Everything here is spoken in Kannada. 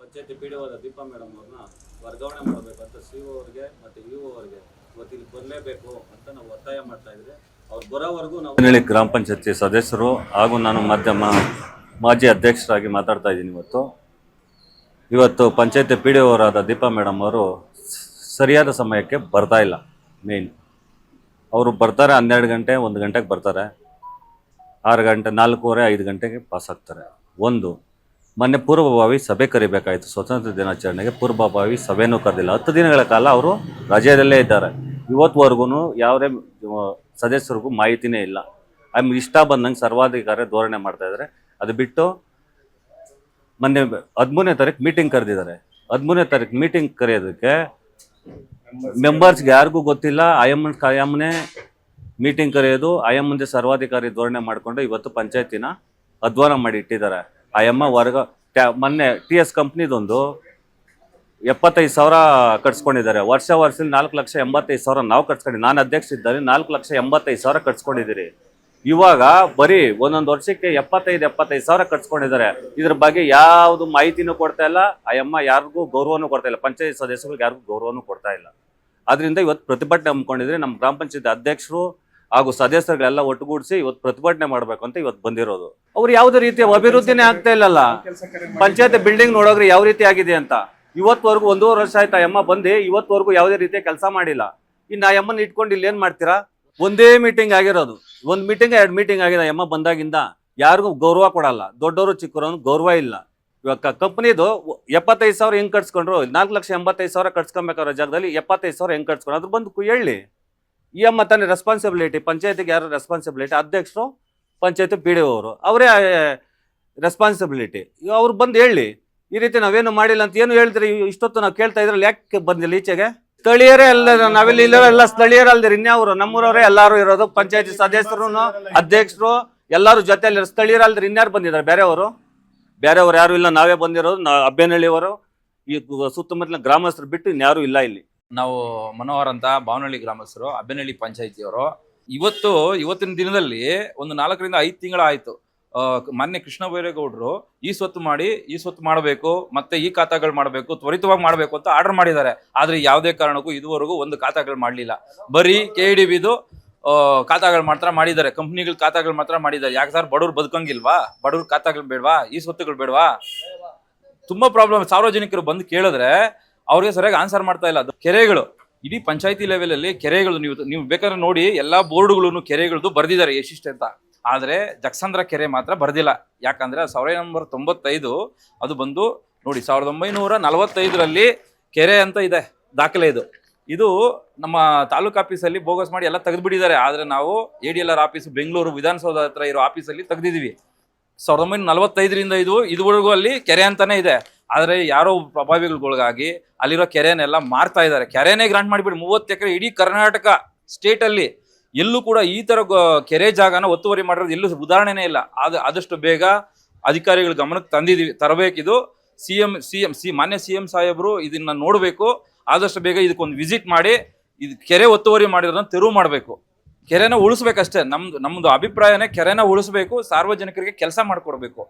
ಪಂಚಾಯತಿ ಪಿ ಡಿ ಓದ ದೀಪಾ ಮೇಡಮ್ ಅವ್ರನ್ನ ವರ್ಗಾವಣೆ ಮಾಡಬೇಕಂತ ಸಿ ಒ ಅವರಿಗೆ ಮತ್ತು ಯು ಅವ್ರಿಗೆ ಗ್ರಾಮ ಪಂಚಾಯತಿ ಸದಸ್ಯರು ಹಾಗೂ ನಾನು ಮಾಧ್ಯಮ ಮಾಜಿ ಅಧ್ಯಕ್ಷರಾಗಿ ಮಾತಾಡ್ತಾ ಇದ್ದೀನಿ ಇವತ್ತು. ಇವತ್ತು ಪಂಚಾಯತಿ ಪಿ ಡಿ ಅವರಾದ ದೀಪಾ ಮೇಡಮ್ ಅವರು ಸರಿಯಾದ ಸಮಯಕ್ಕೆ ಬರ್ತಾ ಇಲ್ಲ ಮೇನ್ ಅವರು ಬರ್ತಾರೆ ಹನ್ನೆರಡು ಗಂಟೆ, ಒಂದು ಗಂಟೆಗೆ ಬರ್ತಾರೆ. ಆರು ಗಂಟೆ, ನಾಲ್ಕೂವರೆ, ಐದು ಗಂಟೆಗೆ ಪಾಸ್ ಆಗ್ತಾರೆ. ಒಂದು. ಮೊನ್ನೆ ಪೂರ್ವಭಾವಿ ಸಭೆ ಕರಿಬೇಕಾಯಿತು. ಸ್ವತಂತ್ರ ದಿನಾಚರಣೆಗೆ ಪೂರ್ವಭಾವಿ ಸಭೆನೂ ಕರೆದಿಲ್ಲ. ಹತ್ತು ದಿನಗಳ ಕಾಲ ಅವರು ರಜೆಯಲ್ಲೇ ಇದ್ದಾರೆ. ಇವತ್ತುವರೆಗೂ ಯಾವುದೇ ಸದಸ್ಯರಿಗೂ ಮಾಹಿತಿನೇ ಇಲ್ಲ. ಆಮೇಲೆ ಇಷ್ಟ ಬಂದಂಗೆ ಸರ್ವಾಧಿಕಾರಿ ಧೋರಣೆ ಮಾಡ್ತಾ ಇದ್ದಾರೆ. ಅದು ಬಿಟ್ಟು ಮೊನ್ನೆ ಹದಿಮೂರನೇ ತಾರೀಕು ಮೀಟಿಂಗ್ ಕರೆದಿದ್ದಾರೆ. ಹದಿಮೂರನೇ ತಾರೀಕು ಮೀಟಿಂಗ್ ಕರೆಯೋದಕ್ಕೆ ಮೆಂಬರ್ಸ್ಗೆ ಯಾರಿಗೂ ಗೊತ್ತಿಲ್ಲ. ಆಯಮ್ಮನ ಕಾಯಮ್ಮನೇ ಮೀಟಿಂಗ್ ಕರೆಯೋದು. ಆಯಮ್ಮಂದೆ ಸರ್ವಾಧಿಕಾರಿ ಧೋರಣೆ ಮಾಡಿಕೊಂಡು ಇವತ್ತು ಪಂಚಾಯತಿನ ಅಧ್ವಾನ ಮಾಡಿ ಇಟ್ಟಿದ್ದಾರೆ. ಆಯಮ್ಮ ವರ್ಗ, ಟ್ಯಾ, ಮೊನ್ನೆ ಟಿ ಎಸ್ ಕಂಪ್ನಿದೊಂದು ಎಪ್ಪತ್ತೈದು ಸಾವಿರ ಕಟ್ಸ್ಕೊಂಡಿದ್ದಾರೆ. ವರ್ಷ ವರ್ಷದಲ್ಲಿ ನಾಲ್ಕು ಲಕ್ಷ ಎಂಬತ್ತೈದು ಸಾವಿರ ನಾವು ಕಟ್ಸ್ಕೊಂಡು ನಾನು ಅಧ್ಯಕ್ಷ ಇದ್ದಾರೆ ನಾಲ್ಕು ಲಕ್ಷ ಎಂಬತ್ತೈದು ಸಾವಿರ ಕಟ್ಸ್ಕೊಂಡಿದ್ದೀರಿ. ಇವಾಗ ಬರೀ ಒಂದೊಂದು ವರ್ಷಕ್ಕೆ ಎಪ್ಪತ್ತೈದು ಎಪ್ಪತ್ತೈದು ಸಾವಿರ ಕಟ್ಸ್ಕೊಂಡಿದ್ದಾರೆ. ಇದ್ರ ಬಗ್ಗೆ ಯಾವುದು ಮಾಹಿತಿನೂ ಕೊಡ್ತಾ ಇಲ್ಲ. ಆಯಮ್ಮ ಯಾರಿಗೂ ಗೌರವನೂ ಕೊಡ್ತಾ ಇಲ್ಲ. ಪಂಚಾಯತ್ ಸದಸ್ಯರಿಗೆ ಯಾರಿಗೂ ಗೌರವನೂ ಕೊಡ್ತಾ ಇಲ್ಲ. ಅದರಿಂದ ಇವತ್ತು ಪ್ರತಿಭಟನೆ ಹಮ್ಮಿಕೊಂಡಿದ್ರೆ ನಮ್ಮ ಗ್ರಾಮ ಪಂಚಾಯತ್ ಅಧ್ಯಕ್ಷರು ಹಾಗೂ ಸದಸ್ಯರುಗಳೆಲ್ಲ ಒಟ್ಟುಗೂಡಿಸಿ ಇವತ್ತು ಪ್ರತಿಭಟನೆ ಮಾಡಬೇಕು ಅಂತ ಇವತ್ತು ಬಂದಿರೋದು. ಅವ್ರು ಯಾವುದೇ ರೀತಿಯ ಅಭಿವೃದ್ಧಿನೇ ಆಗ್ತಾ ಇಲ್ಲಲ್ಲ. ಪಂಚಾಯತ್ ಬಿಲ್ಡಿಂಗ್ ನೋಡೋಗ್ರಿ ಯಾವ ರೀತಿ ಆಗಿದೆ ಅಂತ. ಇವತ್ತವರೆಗೂ ಒಂದೂವರೆ ವರ್ಷ ಆಯ್ತಾ ಆ ಅಮ್ಮ ಬಂದು ಇವತ್ತವರೆಗೂ ಯಾವುದೇ ರೀತಿಯ ಕೆಲಸ ಮಾಡಿಲ್ಲ. ಇನ್ನು ಆ ಅಮ್ಮನ ಇಟ್ಕೊಂಡು ಇಲ್ಲಿ ಏನು ಮಾಡ್ತೀರಾ? ಒಂದೇ ಮೀಟಿಂಗ್ ಆಗಿರೋದು. ಒಂದು ಮೀಟಿಂಗ್ ಎರಡು ಮೀಟಿಂಗ್ ಆಗಿದೆ ಯಮ್ಮ ಅಮ್ಮ ಬಂದಾಗಿಂದ. ಯಾರಿಗೂ ಗೌರವ ಕೊಡಲ್ಲ. ದೊಡ್ಡವರು ಚಿಕ್ಕವ್ರು ಗೌರವ ಇಲ್ಲ. ಇವಾಗ ಕಂಪ್ನಿದು ಎಪ್ಪತ್ತೈದು ಸಾವಿರ ಹೆಂಗ್ ಕಟ್ಸ್ಕೊಂಡ್ರು? ನಾಲ್ಕು ಲಕ್ಷ ಎಂಬತ್ತೈದು ಸಾವಿರ ಕಟ್ಸ್ಕೊಬೇಕಾರೋ ಜಾಗದಲ್ಲಿ ಎಪ್ಪತ್ತೈದು ಸಾವಿರ ಹೆಂಗ್ ಕಟ್ಸ್ಕೊಂಡ್ರು? ಅದ್ರ ಬಂದು ಹೇಳಿ. ಈ ಎಂ ತಾನೇ ರೆಸ್ಪಾನ್ಸಿಬಿಲಿಟಿ ಪಂಚಾಯತಿಗೆ ಯಾರು ರೆಸ್ಪಾನ್ಸಿಬಿಲಿಟಿ ಅಧ್ಯಕ್ಷರು, ಪಂಚಾಯತಿ ಪಿ ಡಿ ಅವರು, ಅವರೇ ರೆಸ್ಪಾನ್ಸಿಬಿಲಿಟಿ ಅವ್ರು ಬಂದು ಹೇಳಿ, ಈ ರೀತಿ ನಾವೇನು ಮಾಡಿಲ್ಲ ಅಂತ ಏನು ಹೇಳ್ತೀರಿ ಇಷ್ಟೊತ್ತು ನಾವು ಕೇಳ್ತಾ ಇದ್ರಲ್ಲಿ, ಯಾಕೆ ಬಂದಿಲ್ಲ ಈಚೆಗೆ? ಸ್ಥಳೀಯರೇ ಎಲ್ಲ ನಾವೆಲ್ಲ ಇಲ್ಲ ಎಲ್ಲ ಸ್ಥಳೀಯರಲ್ದಿರಿ ಇನ್ಯಾವ್ರು? ನಮ್ಮೂರವರೇ ಎಲ್ಲರೂ ಇರೋದು, ಪಂಚಾಯತಿ ಸದಸ್ಯರು ಅಧ್ಯಕ್ಷರು, ಎಲ್ಲರೂ ಜೊತೆಯಲ್ಲಿ ಸ್ಥಳೀಯರು ಅಲ್ದಿರಿ, ಇನ್ಯಾರು ಬಂದಿದ್ದಾರೆ? ಬೇರೆಯವರು? ಬೇರೆಯವರು ಯಾರು ಇಲ್ಲ, ನಾವೇ ಬಂದಿರೋದು, ನಾ ಅಬ್ಬೇನಹಳ್ಳಿಯವರು ಈ ಸುತ್ತಮುತ್ತಲಿನ ಗ್ರಾಮಸ್ಥರು ಬಿಟ್ಟು ಇನ್ಯಾರು ಇಲ್ಲ ಇಲ್ಲಿ. ನಾವು ಮನೋಹರ್ ಅಂತ ಬಾವನಹಳ್ಳಿ ಗ್ರಾಮಸ್ಥರು ಅಬ್ಬೆನಹಳ್ಳಿ ಪಂಚಾಯಿತಿಯವರು. ಇವತ್ತು ಇವತ್ತಿನ ದಿನದಲ್ಲಿ ಒಂದು ನಾಲ್ಕರಿಂದ ಐದು ತಿಂಗಳ ಆಯ್ತು ಆ, ಮಾನ್ಯ ಕೃಷ್ಣ ಬೈರೇಗೌಡರು ಈ ಸ್ವತ್ತು ಮಾಡಿ ಈ ಸ್ವತ್ತು ಮಾಡಬೇಕು ಮತ್ತೆ ಈ ಖಾತಾಗಳು ಮಾಡಬೇಕು ತ್ವರಿತವಾಗಿ ಮಾಡಬೇಕು ಅಂತ ಆರ್ಡರ್ ಮಾಡಿದ್ದಾರೆ. ಆದರೆ ಯಾವುದೇ ಕಾರಣಕ್ಕೂ ಇದುವರೆಗೂ ಒಂದು ಖಾತಾಗಳು ಮಾಡಲಿಲ್ಲ. ಬರೀ ಕೆ ಡಿ ಖಾತಾಗಳು ಮಾತ್ರ ಮಾಡಿದ್ದಾರೆ. ಕಂಪ್ನಿಗಳ ಖಾತಾಗಳು ಮಾತ್ರ ಮಾಡಿದ್ದಾರೆ. ಯಾಕೆ ಸರ್? ಬಡವ್ರು ಬದುಕಂಗಿಲ್ವಾ? ಬಡವ್ರ ಖಾತಾಗಳು ಬೇಡವಾ? ಈ ಸ್ವತ್ತುಗಳು ಬೇಡವಾ? ತುಂಬಾ ಪ್ರಾಬ್ಲಮ್ ಸಾರ್ವಜನಿಕರು ಬಂದು ಕೇಳಿದ್ರೆ ಅವ್ರಿಗೆ ಸರಿಯಾಗಿ ಆನ್ಸರ್ ಮಾಡ್ತಾ ಇಲ್ಲ. ಅದು ಕೆರೆಗಳು. ಇಡೀ ಪಂಚಾಯತಿ ಲೆವೆಲ್ ಅಲ್ಲಿ ಕೆರೆಗಳು ನೀವು ನೀವು ಬೇಕಾದ್ರೆ ನೋಡಿ, ಎಲ್ಲಾ ಬೋರ್ಡ್ಗಳನ್ನು ಕೆರೆಗಳದ್ದು ಬರ್ದಿದ್ದಾರೆ ಎಷ್ಟಿಷ್ಟು ಅಂತ. ಆದ್ರೆ ಜಕ್ಸಂದ್ರ ಕೆರೆ ಮಾತ್ರ ಬರ್ದಿಲ್ಲ. ಯಾಕಂದ್ರೆ ಸಾವಿರ ನಂಬರ್ ತೊಂಬತ್ತೈದು ಅದು ಬಂದು ನೋಡಿ, ಸಾವಿರದ ಒಂಬೈನೂರ ನಲವತ್ತೈದರಲ್ಲಿ ಕೆರೆ ಅಂತ ಇದೆ, ದಾಖಲೆ ಇದು. ಇದು ನಮ್ಮ ತಾಲೂಕು ಆಫೀಸಲ್ಲಿ ಬೋಗಸ್ ಮಾಡಿ ಎಲ್ಲ ತೆಗೆದ್ಬಿಟ್ಟಿದ್ದಾರೆ. ಆದ್ರೆ ನಾವು A D L R office Bengaluru Vidhana Soudha ಹತ್ರ ಇರೋ ಆಫೀಸಲ್ಲಿ ತೆಗೆದಿದ್ದೀವಿ. ಸಾವಿರದ ಒಂಬೈನೂರ ನಲವತ್ತೈದರಿಂದ ಇದು, ಇದುವರೆಗೂ ಅಲ್ಲಿ ಕೆರೆ ಅಂತಾನೆ ಇದೆ. ಆದ್ರೆ ಯಾರೋ ಪ್ರಭಾವಿಗಳಿಗಾಗಿ ಅಲ್ಲಿರೋ ಕೆರೆನೆಲ್ಲ ಮಾರ್ತಾ ಇದ್ದಾರೆ. ಕೆರೆನೇ ಗ್ರಾಂಟ್ ಮಾಡಿಬಿಡಿ. ಮೂವತ್ತು ಎಕರೆ ಇಡೀ ಕರ್ನಾಟಕ ಸ್ಟೇಟ್ ಅಲ್ಲಿ ಎಲ್ಲೂ ಕೂಡ ಈ ಥರ ಕೆರೆ ಜಾಗನ ಒತ್ತುವರಿ ಮಾಡಿರೋದು ಎಲ್ಲೂ ಉದಾಹರಣೆನೇ ಇಲ್ಲ. ಅದು ಆದಷ್ಟು ಬೇಗ ಅಧಿಕಾರಿಗಳ ಗಮನಕ್ಕೆ ತಂದಿದೀವಿ, ತರಬೇಕಿದು. C M C M C ಮಾನ್ಯ ಸಿ ಎಂ ಸಾಹೇಬರು ಇದನ್ನ ನೋಡಬೇಕು. ಆದಷ್ಟು ಬೇಗ ಇದಕ್ಕೊಂದು ವಿಸಿಟ್ ಮಾಡಿ ಇದು ಕೆರೆ ಒತ್ತುವರಿ ಮಾಡಿರೋದನ್ನ ತೆರವು ಮಾಡಬೇಕು. ಕೆರೆನ ಉಳಿಸ್ಬೇಕಷ್ಟೇ. ನಮ್ದು ನಮ್ಮದು ಅಭಿಪ್ರಾಯನೇ ಕೆರೆನ ಉಳಿಸ್ಬೇಕು, ಸಾರ್ವಜನಿಕರಿಗೆ ಕೆಲಸ ಮಾಡಿಕೊಡ್ಬೇಕು.